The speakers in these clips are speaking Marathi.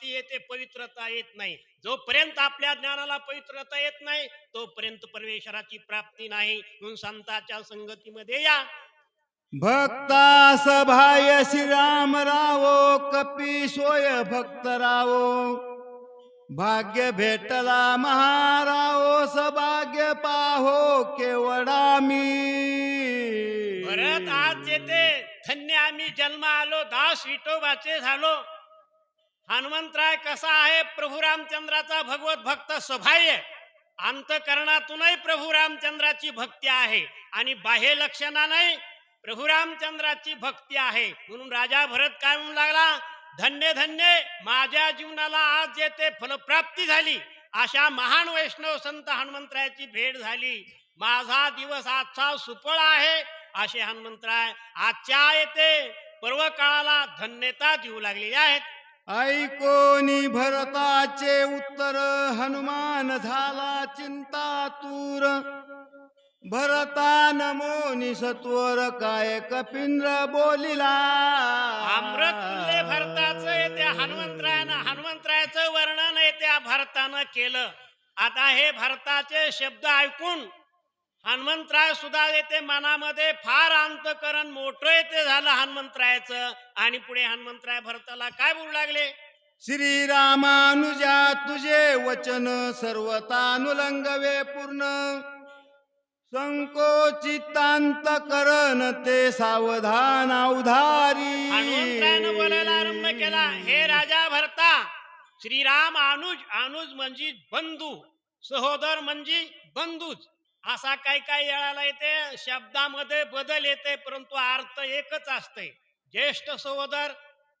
प्राप्ती येते पवित्रता येत नाही. जोपर्यंत आपल्या ज्ञानाला पवित्रता येत नाही तोपर्यंत परमेश्वराची प्राप्ती नाही. म्हणून संतांच्या संगतीमध्ये या. भक्ता सभाय श्रीराम रावो कपी सोय भक्त रावो. भाग्य भेटला महारावो सभाग्य पाहो केवडा मी भरत आज येते. धन्य आम्ही जन्म आलो दास विठोबाचे झालो. हनुमंतराय कसा आहे? प्रभू रामचंद्राचा भगवत भक्त सभाय अंतकरणातूनही प्रभू रामचंद्राची भक्ती आहे आणि बाह्य लक्षणाने प्रभू रामचंद्राची भक्ती आहे. म्हणून राजा भरत काय म्हणू लागला? धन्य धन्य माझ्या जीवनाला आज येते फलप्राप्ती झाली अशा महान वैष्णव संत हनुमंतरायाची भेट झाली. माझा दिवस आजचा सुफळ आहे असे हनुमंतराय आजच्या येते पर्व काळाला धन्यता देऊ लागलेली आहेत. ऐकोनी भरताचे उत्तर हनुमान झाला चिंतातूर. भरता नमोनी सत्वर काय कपिंद्र बोलिला. अमृत भरताचं येत्या हनुमंतरायानं हनुमंतरायाचं वर्णन येत्या भरतानं केलं. आता हे भरताचे शब्द ऐकून हनुमंतराय सुद्धा येते मनामध्ये फार अंतकरण मोठं येते झालं हनुमंतरायाचं. आणि पुढे हनुमंतराय भरताला काय बोलू लागले? श्रीरामानुजा तुझे वचन सर्वतानुलंगवे पूर्ण. संकोचितांत करण ते सावधान हनुमंतरायानं अवधारी बोलायला आरंभ केला हे राजा भरता श्रीराम अनुज अनुज म्हणजे बंधू सहोदर म्हणजे बंधूच. असा काही काही वेळाला येते? शब्दामध्ये बदल येते परंतु अर्थ एकच असते ज्येष्ठ सहोदर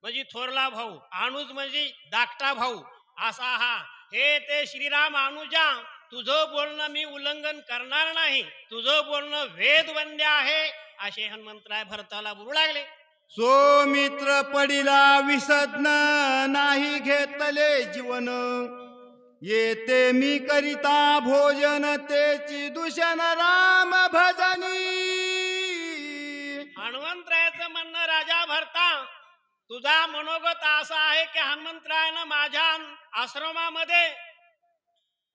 म्हणजे थोरला भाऊ अनुज म्हणजे धाकटा भाऊ. असा हा. हे ते श्रीराम अनुजा तुझं बोलणं मी उल्लंघन करणार नाही. तुझं बोलणं वेद वंद्य आहे असे हनुमंतराय भरताला बोलू लागले. सोमित्र पडिला विसज्ञ नाही घेतले जीवन. येते मी करिता भोजन तेची दूषण राम भजनी. हनुमंतरायाचं म्हणणं राजा भरता. तुझा मनोगत असा आहे की हनुमंतरायानं माझ्या आश्रमामध्ये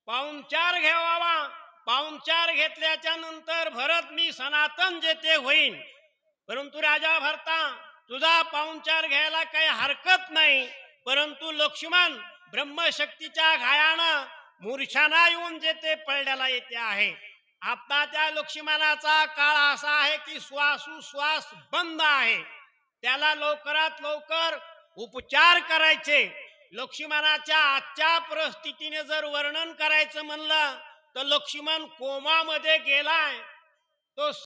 पाहुणचार घ्यावा पाहुणचार घेतल्याच्या नंतर भरत मी सनातन जेते होईन. परंतु राजा भरता तुझा पाहुणचार घ्यायला काही हरकत नाही. परंतु लक्ष्मण ब्रह्मशक्तीच्या घायानं मूर्छाना येऊन जे ते पळण्याला येते आहे. आता त्या लक्ष्मणाचा काळ असा आहे की श्वासोश्वास बंद आहे. त्याला लवकरात लवकर उपचार करायचे. लक्ष्मणाच्या आजच्या परिस्थितीने जर वर्णन करायचं म्हणलं तर लक्ष्मण कोमामध्ये गेलाय. तो